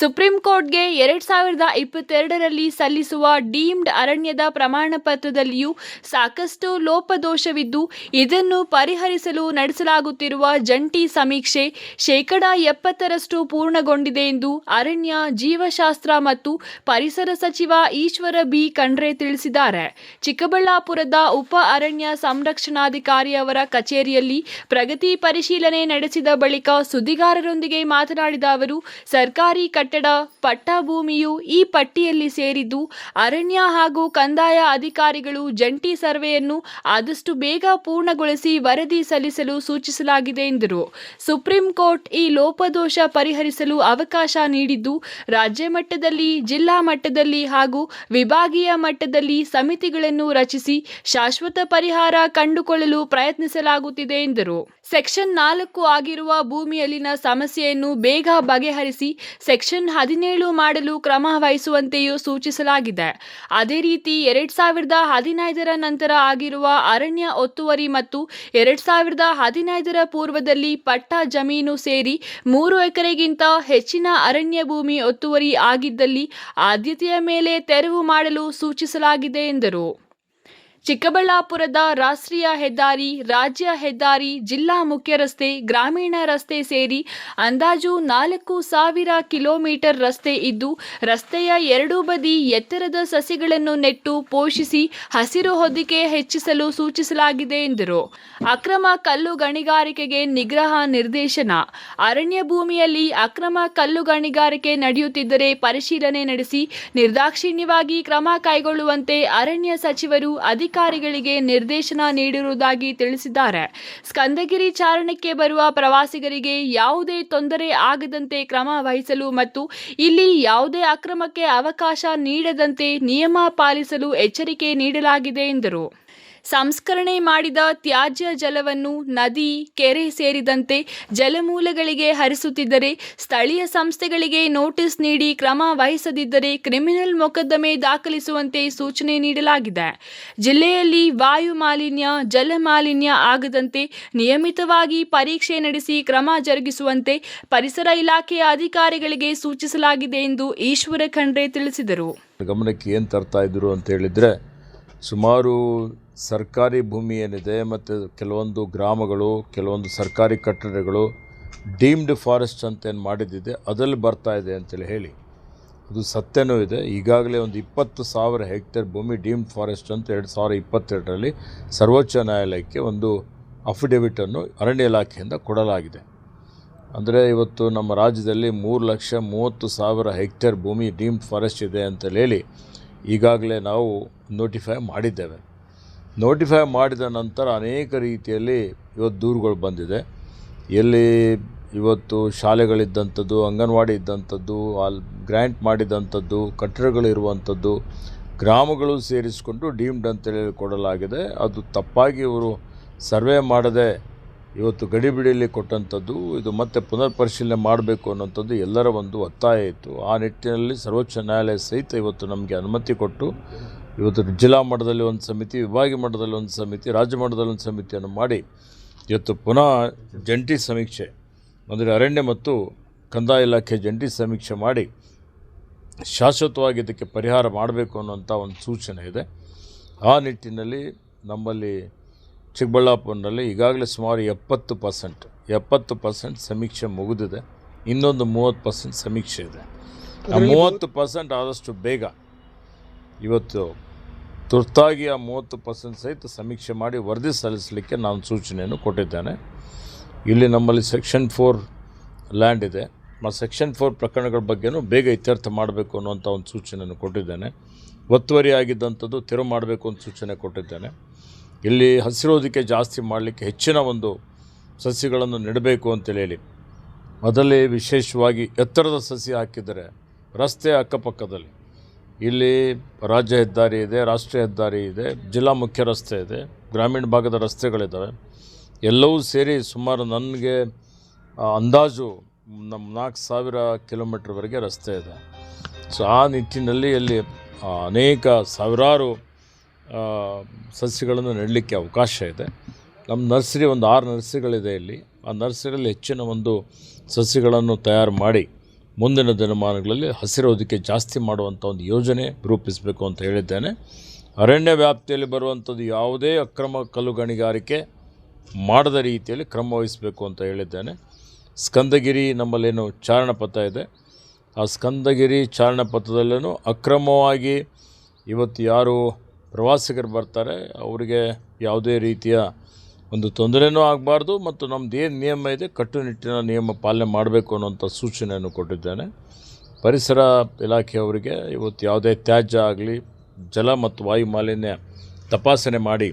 Supreme ಕೋರ್ಟ್ಗೆ ಎರಡ್ ಸಾವಿರದ ಇಪ್ಪತ್ತೆರಡರಲ್ಲಿ ಸಲ್ಲಿಸುವ ಡೀಮ್ಡ್ ಅರಣ್ಯದ ಪ್ರಮಾಣ ಪತ್ರದಲ್ಲಿಯೂ ಸಾಕಷ್ಟು ಲೋಪದೋಷವಿದ್ದು, ಇದನ್ನು ಪರಿಹರಿಸಲು ನಡೆಸಲಾಗುತ್ತಿರುವ ಜಂಟಿ ಸಮೀಕ್ಷೆ ಶೇಕಡಾ ಎಪ್ಪತ್ತರಷ್ಟು ಪೂರ್ಣಗೊಂಡಿದೆ ಎಂದು ಅರಣ್ಯ, ಜೀವಶಾಸ್ತ್ರ ಮತ್ತು ಪರಿಸರ ಸಚಿವ ಈಶ್ವರ ಬಿ. ಖಂಡ್ರೆ ತಿಳಿಸಿದ್ದಾರೆ. ಚಿಕ್ಕಬಳ್ಳಾಪುರದ ಉಪ ಅರಣ್ಯ ಸಂರಕ್ಷಣಾಧಿಕಾರಿಯವರ ಕಚೇರಿಯಲ್ಲಿ ಪ್ರಗತಿ ಪರಿಶೀಲನೆ ನಡೆಸಿದ ಬಳಿಕ ಸುದ್ದಿಗಾರರೊಂದಿಗೆ ಮಾತನಾಡಿದ ಅವರು, ಸರ್ಕಾರಿ ಕಟ್ಟಡ ಪಟ್ಟ ಭೂಮಿಯು ಈ ಪಟ್ಟಿಯಲ್ಲಿ ಸೇರಿದ್ದು ಅರಣ್ಯ ಹಾಗೂ ಕಂದಾಯ ಅಧಿಕಾರಿಗಳು ಜಂಟಿ ಸರ್ವೆಯನ್ನು ಆದಷ್ಟು ಬೇಗ ಪೂರ್ಣಗೊಳಿಸಿ ವರದಿ ಸಲ್ಲಿಸಲು ಸೂಚಿಸಲಾಗಿದೆ ಎಂದರು. ಸುಪ್ರೀಂ ಕೋರ್ಟ್ ಈ ಲೋಪದೋಷ ಪರಿಹರಿಸಲು ಅವಕಾಶ ನೀಡಿದ್ದು, ರಾಜ್ಯ ಮಟ್ಟದಲ್ಲಿ, ಜಿಲ್ಲಾ ಮಟ್ಟದಲ್ಲಿ ಹಾಗೂ ವಿಭಾಗೀಯ ಮಟ್ಟದಲ್ಲಿ ಸಮಿತಿಗಳನ್ನು ರಚಿಸಿ ಶಾಶ್ವತ ಪರಿಹಾರ ಕಂಡುಕೊಳ್ಳಲು ಪ್ರಯತ್ನಿಸಲಾಗುತ್ತಿದೆ ಎಂದರು. ಸೆಕ್ಷನ್ ನಾಲ್ಕು ಆಗಿರುವ ಭೂಮಿಯಲ್ಲಿನ ಸಮಸ್ಯೆಯನ್ನು ಬೇಗ ಬಗೆಹರಿಸಿ ಸೆಕ್ಷನ್ ಹದಿನೇಳು ಮಾಡಲು ಕ್ರಮ ವಹಿಸುವಂತೆಯೂ ಸೂಚಿಸಲಾಗಿದೆ. ಅದೇ ರೀತಿ ಎರಡ್ ಸಾವಿರದ ಹದಿನೈದರ ನಂತರ ಆಗಿರುವ ಅರಣ್ಯ ಒತ್ತುವರಿ ಮತ್ತು ಎರಡ್ ಸಾವಿರದ ಹದಿನೈದರ ಪೂರ್ವದಲ್ಲಿ ಪಟ್ಟ ಜಮೀನು ಸೇರಿ ಮೂರು ಎಕರೆಗಿಂತ ಹೆಚ್ಚಿನ ಅರಣ್ಯ ಭೂಮಿ ಒತ್ತುವರಿ ಆಗಿದ್ದಲ್ಲಿ ಆದ್ಯತೆಯ ಮೇಲೆ ತೆರವು ಮಾಡಲು ಸೂಚಿಸಲಾಗಿದೆ ಎಂದರು. ಚಿಕ್ಕಬಳ್ಳಾಪುರದ ರಾಷ್ಟ್ರೀಯ ಹೆದ್ದಾರಿ, ರಾಜ್ಯ ಹೆದ್ದಾರಿ, ಜಿಲ್ಲಾ ಮುಖ್ಯ ರಸ್ತೆ, ಗ್ರಾಮೀಣ ರಸ್ತೆ ಸೇರಿ ಅಂದಾಜು ನಾಲ್ಕು ಸಾವಿರ ಕಿಲೋಮೀಟರ್ ರಸ್ತೆ ಇದ್ದು, ರಸ್ತೆಯ ಎರಡೂ ಬದಿ ಎತ್ತರದ ಸಸಿಗಳನ್ನು ನೆಟ್ಟು ಪೋಷಿಸಿ ಹಸಿರು ಹೊದಿಕೆ ಹೆಚ್ಚಿಸಲು ಸೂಚಿಸಲಾಗಿದೆ ಎಂದರು. ಅಕ್ರಮ ಕಲ್ಲು ಗಣಿಗಾರಿಕೆಗೆ ನಿಗ್ರಹ ನಿರ್ದೇಶನ. ಅರಣ್ಯ ಭೂಮಿಯಲ್ಲಿ ಅಕ್ರಮ ಕಲ್ಲು ಗಣಿಗಾರಿಕೆ ನಡೆಯುತ್ತಿದ್ದರೆ ಪರಿಶೀಲನೆ ನಡೆಸಿ, ನಿರ್ದಾಕ್ಷಿಣ್ಯವಾಗಿ ಕ್ರಮ ಕೈಗೊಳ್ಳುವಂತೆ ಅರಣ್ಯ ಸಚಿವರು ಅಧಿಕಾರಿಗಳಿಗೆ ನಿರ್ದೇಶನ ನೀಡಿರುವುದಾಗಿ ತಿಳಿಸಿದ್ದಾರೆ. ಸ್ಕಂದಗಿರಿ ಚಾರಣಕ್ಕೆ ಬರುವ ಪ್ರವಾಸಿಗರಿಗೆ ಯಾವುದೇ ತೊಂದರೆ ಆಗದಂತೆ ಕ್ರಮ ವಹಿಸಲು ಮತ್ತು ಇಲ್ಲಿ ಯಾವುದೇ ಅಕ್ರಮಕ್ಕೆ ಅವಕಾಶ ನೀಡದಂತೆ ನಿಯಮ ಪಾಲಿಸಲು ಎಚ್ಚರಿಕೆ ನೀಡಲಾಗಿದೆ ಎಂದರು. ಸಂಸ್ಕರಣೆ ಮಾಡಿದ ತ್ಯಾಜ್ಯ ಜಲವನ್ನು ನದಿ, ಕೆರೆ ಸೇರಿದಂತೆ ಜಲಮೂಲಗಳಿಗೆ ಹರಿಸುತ್ತಿದ್ದರೆ, ಸ್ಥಳೀಯ ಸಂಸ್ಥೆಗಳಿಗೆ ನೋಟಿಸ್ ನೀಡಿ ಕ್ರಮ ವಹಿಸದಿದ್ದರೆ ಕ್ರಿಮಿನಲ್ ಮೊಕದ್ದಮೆ ದಾಖಲಿಸುವಂತೆ ಸೂಚನೆ ನೀಡಲಾಗಿದೆ. ಜಿಲ್ಲೆಯಲ್ಲಿ ವಾಯು ಮಾಲಿನ್ಯ, ಜಲ ಮಾಲಿನ್ಯ ಆಗದಂತೆ ನಿಯಮಿತವಾಗಿ ಪರೀಕ್ಷೆ ನಡೆಸಿ ಕ್ರಮ ಜರುಗಿಸುವಂತೆ ಪರಿಸರ ಇಲಾಖೆಯ ಅಧಿಕಾರಿಗಳಿಗೆ ಸೂಚಿಸಲಾಗಿದೆ ಎಂದು ಈಶ್ವರ ಖಂಡ್ರೆ ತಿಳಿಸಿದರು. ಗಮನಕ್ಕೆ ಏನು ತರ್ತಾ ಇದ್ರು ಅಂತ ಹೇಳಿದರೆ, ಸುಮಾರು ಸರ್ಕಾರಿ ಭೂಮಿ ಏನಿದೆ ಮತ್ತು ಕೆಲವೊಂದು ಗ್ರಾಮಗಳು, ಕೆಲವೊಂದು ಸರ್ಕಾರಿ ಕಟ್ಟಡಗಳು ಡೀಮ್ಡ್ ಫಾರೆಸ್ಟ್ ಅಂತ ಏನು ಮಾಡಿದ್ದಿದೆ, ಅದರಲ್ಲಿ ಬರ್ತಾ ಇದೆ ಅಂತೇಳಿ ಹೇಳಿ. ಅದು ಸತ್ಯನೂ ಇದೆ. ಈಗಾಗಲೇ ಒಂದು ಇಪ್ಪತ್ತು ಸಾವಿರ ಹೆಕ್ಟೇರ್ ಭೂಮಿ ಡೀಮ್ಡ್ ಫಾರೆಸ್ಟ್ ಅಂತ ಎರಡು ಸಾವಿರ ಇಪ್ಪತ್ತೆರಡರಲ್ಲಿ ಸರ್ವೋಚ್ಚ ನ್ಯಾಯಾಲಯಕ್ಕೆ ಒಂದು ಅಫಿಡೆವಿಟನ್ನು ಅರಣ್ಯ ಇಲಾಖೆಯಿಂದ ಕೊಡಲಾಗಿದೆ. ಅಂದರೆ ಇವತ್ತು ನಮ್ಮ ರಾಜ್ಯದಲ್ಲಿ ಮೂರು ಲಕ್ಷ ಮೂವತ್ತು ಸಾವಿರ ಹೆಕ್ಟೇರ್ ಭೂಮಿ ಡೀಮ್ಡ್ ಫಾರೆಸ್ಟ್ ಇದೆ ಅಂತೇಳಿ ಹೇಳಿ ಈಗಾಗಲೇ ನಾವು ನೋಟಿಫೈ ಮಾಡಿದ್ದೇವೆ. ನೋಟಿಫೈ ಮಾಡಿದ ನಂತರ ಅನೇಕ ರೀತಿಯಲ್ಲಿ ಇವತ್ತು ದೂರುಗಳು ಬಂದಿದೆ. ಎಲ್ಲಿ ಇವತ್ತು ಶಾಲೆಗಳಿದ್ದಂಥದ್ದು, ಅಂಗನವಾಡಿ ಇದ್ದಂಥದ್ದು ಅಲ್ಲಿ ಗ್ರ್ಯಾಂಟ್ ಮಾಡಿದಂಥದ್ದು ಕಟ್ಟಡಗಳಿರುವಂಥದ್ದು ಗ್ರಾಮಗಳು ಸೇರಿಸಿಕೊಂಡು ಡೀಮ್ಡ್ ಅಂತೇಳಿ ಕೊಡಲಾಗಿದೆ. ಅದು ತಪ್ಪಾಗಿ ಇವರು ಸರ್ವೆ ಮಾಡದೆ ಇವತ್ತು ಗಡಿಬಿಡಿಯಲ್ಲಿ ಕೊಟ್ಟಂಥದ್ದು, ಇದು ಮತ್ತೆ ಪುನರ್ ಪರಿಶೀಲನೆ ಮಾಡಬೇಕು ಅನ್ನೋಂಥದ್ದು ಎಲ್ಲರ ಒಂದು ಒತ್ತಾಯ ಇತ್ತು. ಆ ನಿಟ್ಟಿನಲ್ಲಿ ಸರ್ವೋಚ್ಚ ನ್ಯಾಯಾಲಯ ಸಹಿತ ಇವತ್ತು ನಮಗೆ ಅನುಮತಿ ಕೊಟ್ಟು, ಇವತ್ತು ಜಿಲ್ಲಾ ಮಟ್ಟದಲ್ಲಿ ಒಂದು ಸಮಿತಿ, ವಿಭಾಗೀಯ ಮಟ್ಟದಲ್ಲಿ ಒಂದು ಸಮಿತಿ, ರಾಜ್ಯ ಮಟ್ಟದಲ್ಲಿ ಒಂದು ಸಮಿತಿಯನ್ನು ಮಾಡಿ, ಇವತ್ತು ಪುನಃ ಜಂಟಿ ಸಮೀಕ್ಷೆ, ಅಂದರೆ ಅರಣ್ಯ ಮತ್ತು ಕಂದಾಯ ಇಲಾಖೆ ಜಂಟಿ ಸಮೀಕ್ಷೆ ಮಾಡಿ, ಶಾಶ್ವತವಾಗಿ ಇದಕ್ಕೆ ಪರಿಹಾರ ಮಾಡಬೇಕು ಅನ್ನುವಂಥ ಒಂದು ಸೂಚನೆ ಇದೆ. ಆ ನಿಟ್ಟಿನಲ್ಲಿ ನಮ್ಮಲ್ಲಿ ಚಿಕ್ಕಬಳ್ಳಾಪುರದಲ್ಲಿ ಈಗಾಗಲೇ ಸುಮಾರು ಎಪ್ಪತ್ತು ಪರ್ಸೆಂಟ್ ಎಪ್ಪತ್ತು ಪರ್ಸೆಂಟ್ ಸಮೀಕ್ಷೆ ಮುಗಿದಿದೆ. ಇನ್ನೊಂದು ಮೂವತ್ತು ಪರ್ಸೆಂಟ್ ಸಮೀಕ್ಷೆ ಇದೆ. ಆ ಮೂವತ್ತು ಪರ್ಸೆಂಟ್ ಆದಷ್ಟು ಬೇಗ ಇವತ್ತು ತುರ್ತಾಗಿ ಆ ಮೂವತ್ತು ಪರ್ಸೆಂಟ್ ಸಹಿತ ಸಮೀಕ್ಷೆ ಮಾಡಿ ವರದಿ ಸಲ್ಲಿಸಲಿಕ್ಕೆ ನಾನು ಸೂಚನೆಯನ್ನು ಕೊಟ್ಟಿದ್ದೇನೆ. ಇಲ್ಲಿ ನಮ್ಮಲ್ಲಿ ಸೆಕ್ಷನ್ ಫೋರ್ ಲ್ಯಾಂಡ್ ಇದೆ. ಆ ಸೆಕ್ಷನ್ ಫೋರ್ ಪ್ರಕರಣಗಳ ಬಗ್ಗೆನೂ ಬೇಗ ಇತ್ಯರ್ಥ ಮಾಡಬೇಕು ಅನ್ನುವಂಥ ಒಂದು ಸೂಚನೆಯನ್ನು ಕೊಟ್ಟಿದ್ದೇನೆ. ಒತ್ತುವರಿ ಆಗಿದ್ದಂಥದ್ದು ತೆರವು ಮಾಡಬೇಕು ಅಂತ ಸೂಚನೆ ಕೊಟ್ಟಿದ್ದೇನೆ. ಇಲ್ಲಿ ಹಸಿರೋದಕ್ಕೆ ಜಾಸ್ತಿ ಮಾಡಲಿಕ್ಕೆ ಹೆಚ್ಚಿನ ಒಂದು ಸಸಿಗಳನ್ನು ನೆಡಬೇಕು ಅಂತೇಳಿ ಅದರಲ್ಲಿ ವಿಶೇಷವಾಗಿ ಎತ್ತರದ ಸಸಿ ಹಾಕಿದರೆ ರಸ್ತೆ ಅಕ್ಕಪಕ್ಕದಲ್ಲಿ. ಇಲ್ಲಿ ರಾಜ್ಯ ಹೆದ್ದಾರಿ ಇದೆ, ರಾಷ್ಟ್ರೀಯ ಹೆದ್ದಾರಿ ಇದೆ, ಜಿಲ್ಲಾ ಮುಖ್ಯ ರಸ್ತೆ ಇದೆ, ಗ್ರಾಮೀಣ ಭಾಗದ ರಸ್ತೆಗಳಿದ್ದಾವೆ. ಎಲ್ಲವೂ ಸೇರಿ ಸುಮಾರು ನನಗೆ ಅಂದಾಜು ನಮ್ಮ ನಾಲ್ಕು ಸಾವಿರ ಕಿಲೋಮೀಟ್ರ್ವರೆಗೆ ರಸ್ತೆ ಇದೆ. ಸೊ, ಆ ನಿಟ್ಟಿನಲ್ಲಿ ಅಲ್ಲಿ ಅನೇಕ ಸಾವಿರಾರು ಸಸ್ಯಗಳನ್ನು ನೆಡಲಿಕ್ಕೆ ಅವಕಾಶ ಇದೆ. ನಮ್ಮ ನರ್ಸರಿ ಒಂದು ಆರು ನರ್ಸರಿಗಳಿದೆ ಇಲ್ಲಿ. ಆ ನರ್ಸರಿಯಲ್ಲಿ ಹೆಚ್ಚಿನ ಒಂದು ಸಸ್ಯಗಳನ್ನು ತಯಾರು ಮಾಡಿ ಮುಂದಿನ ದಿನಮಾನಗಳಲ್ಲಿ ಹಸಿರೋದಕ್ಕೆ ಜಾಸ್ತಿ ಮಾಡುವಂಥ ಒಂದು ಯೋಜನೆ ರೂಪಿಸಬೇಕು ಅಂತ ಹೇಳಿದ್ದೇನೆ. ಅರಣ್ಯ ವ್ಯಾಪ್ತಿಯಲ್ಲಿ ಬರುವಂಥದ್ದು ಯಾವುದೇ ಅಕ್ರಮ ಕಲ್ಲು ಗಣಿಗಾರಿಕೆ ಮಾಡದ ರೀತಿಯಲ್ಲಿ ಕ್ರಮ ವಹಿಸಬೇಕು ಅಂತ ಹೇಳಿದ್ದೇನೆ. ಸ್ಕಂದಗಿರಿ ನಮ್ಮಲ್ಲೇನು ಚಾರಣಪಥ ಇದೆ. ಆ ಸ್ಕಂದಗಿರಿ ಚಾರಣಪಥದಲ್ಲೇನು ಅಕ್ರಮವಾಗಿ ಇವತ್ತು ಯಾರು ಪ್ರವಾಸಿಗರು ಬರ್ತಾರೆ, ಅವರಿಗೆ ಯಾವುದೇ ರೀತಿಯ ಒಂದು ತೊಂದರೆನೂ ಆಗಬಾರ್ದು ಮತ್ತು ನಮ್ಮದು ಏನು ನಿಯಮ ಇದೆ, ಕಟ್ಟುನಿಟ್ಟಿನ ನಿಯಮ ಪಾಲನೆ ಮಾಡಬೇಕು ಅನ್ನೋಂಥ ಸೂಚನೆಯನ್ನು ಕೊಟ್ಟಿದ್ದೇನೆ. ಪರಿಸರ ಇಲಾಖೆಯವರಿಗೆ ಇವತ್ತು ಯಾವುದೇ ತ್ಯಾಜ್ಯ ಆಗಲಿ, ಜಲ ಮತ್ತು ವಾಯು ಮಾಲಿನ್ಯ ತಪಾಸಣೆ ಮಾಡಿ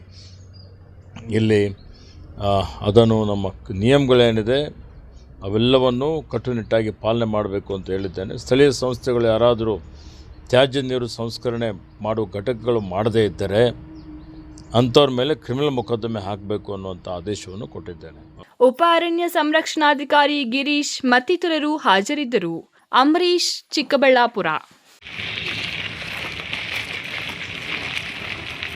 ಇಲ್ಲಿ ಅದನ್ನು ನಮ್ಮ ನಿಯಮಗಳೇನಿದೆ, ಅವೆಲ್ಲವನ್ನು ಕಟ್ಟುನಿಟ್ಟಾಗಿ ಪಾಲನೆ ಮಾಡಬೇಕು ಅಂತ ಹೇಳಿದ್ದೇನೆ. ಸ್ಥಳೀಯ ಸಂಸ್ಥೆಗಳು ಯಾರಾದರೂ ತ್ಯಾಜ್ಯ ನೀರು ಸಂಸ್ಕರಣೆ ಮಾಡುವ ಘಟಕಗಳು ಮಾಡದೇ ಇದ್ದರೆ ಅಂಥವ್ರ ಮೇಲೆ ಕ್ರಿಮಿನಲ್ ಮೊಕದ್ದಮೆ ಹಾಕಬೇಕು ಅನ್ನುವಂಥ ಆದೇಶವನ್ನು ಕೊಟ್ಟಿದ್ದೇನೆ. ಉಪ ಅರಣ್ಯ ಸಂರಕ್ಷಣಾಧಿಕಾರಿ ಗಿರೀಶ್ ಮತ್ತಿತರರು ಹಾಜರಿದ್ದರು. ಅಂಬರೀಶ್ ಚಿಕ್ಕಬಳ್ಳಾಪುರ.